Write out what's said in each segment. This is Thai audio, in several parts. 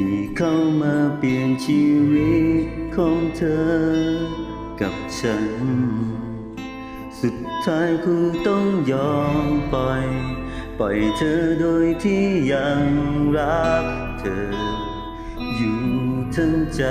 ที่เข้ามาเปลี่ยนชีวิตของเธอกับฉัน สุดท้ายคือต้องยอมปล่อย ปล่อยเธอโดยที่ยังรักเธอ อยู่ทั้งใจ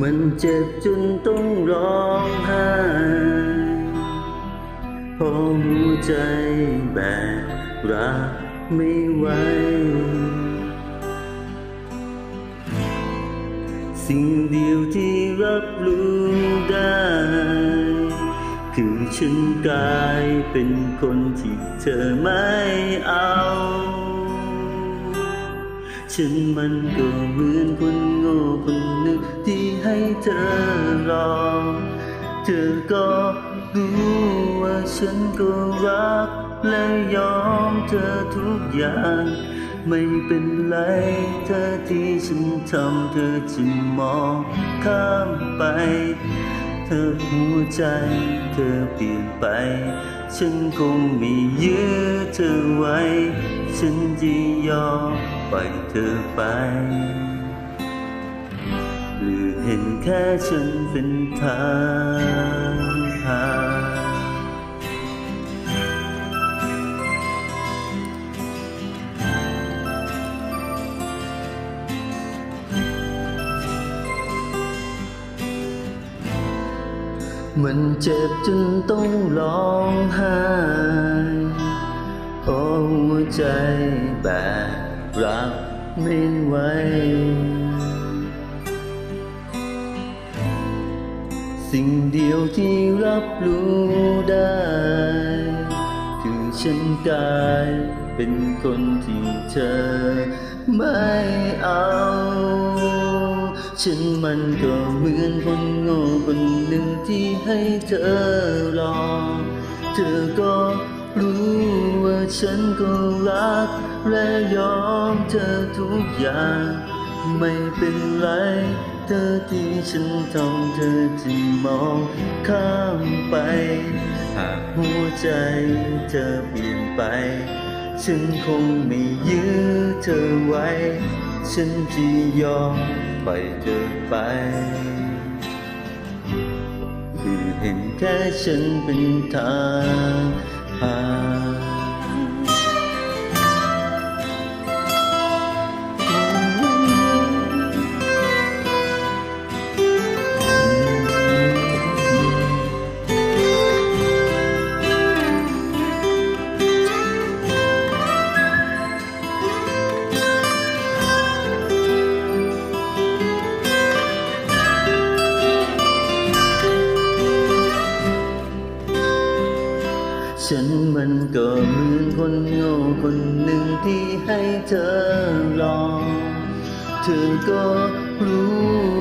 มันเจ็บจนต้องร้องไห้ ใจแบกรักไม่ไหว สิ่งเดียวที่รับรู้ได้ คือฉันกลายเป็นคนที่เธอไม่เอา ฉันมันก็เหมือนคนโง่คนหนึ่งที่ให้เธอรอ เธอก็ รู้ว่าฉันก็รัก และยอมเธอทุกอย่าง ไม่เป็นไรเธอที่ฉันทำเธอจะมองข้ามไป เธอหัวใจเธอเปลี่ยนไป ฉันคงไม่ยื้อเธอไว้ ฉันจะยอมปล่อยเธอไปหรือเห็นแค่ฉันเป็นทางา มันเจ็บจนต้องร้องไห้เพราะหัวใจแบกรับไม่ไหว สิ่งเดียวที่รับรู้ได้ คือฉันกลายเป็นคนที่เธอไม่เอา ฉันมันก็เหมือนคนโง่คนหนึ่งที่ให้เธอรอ เธอก็รู้ว่าฉันก็รัก และยอมเธอทุกอย่าง ไม่เป็นไร เธอที่ฉันทำเธอจะมองข้ามไป หากหัวใจเธอเปลี่ยนไป ฉันคงไม่ยื้อเธอไว้ ฉันจะยอมปล่อยเธอไปคือเห็นแค่ฉันเป็นทางผ่าน คนหนึ่งที่ให้เธอลอง เธอก็รู้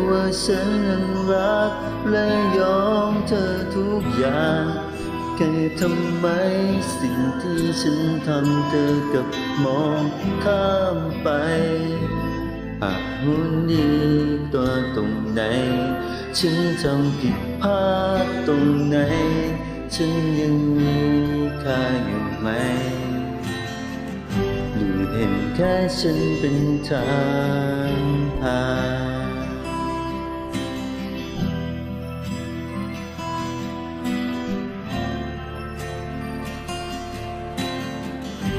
ว่าฉันนั้นรักและยอมเธอทุกอย่างแค่ทำไมสิ่งที่ฉันทำเธอกับมองข้ามไปหากหุ่นดีตัวตรงไหน ฉันทำผิดพลาดตรงไหน ฉันยังมี แค่ฉันเป็นทางผ่าน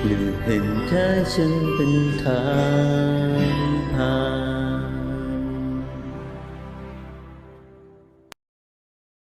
หรือเห็นแค่ฉันเป็นทางผ่าน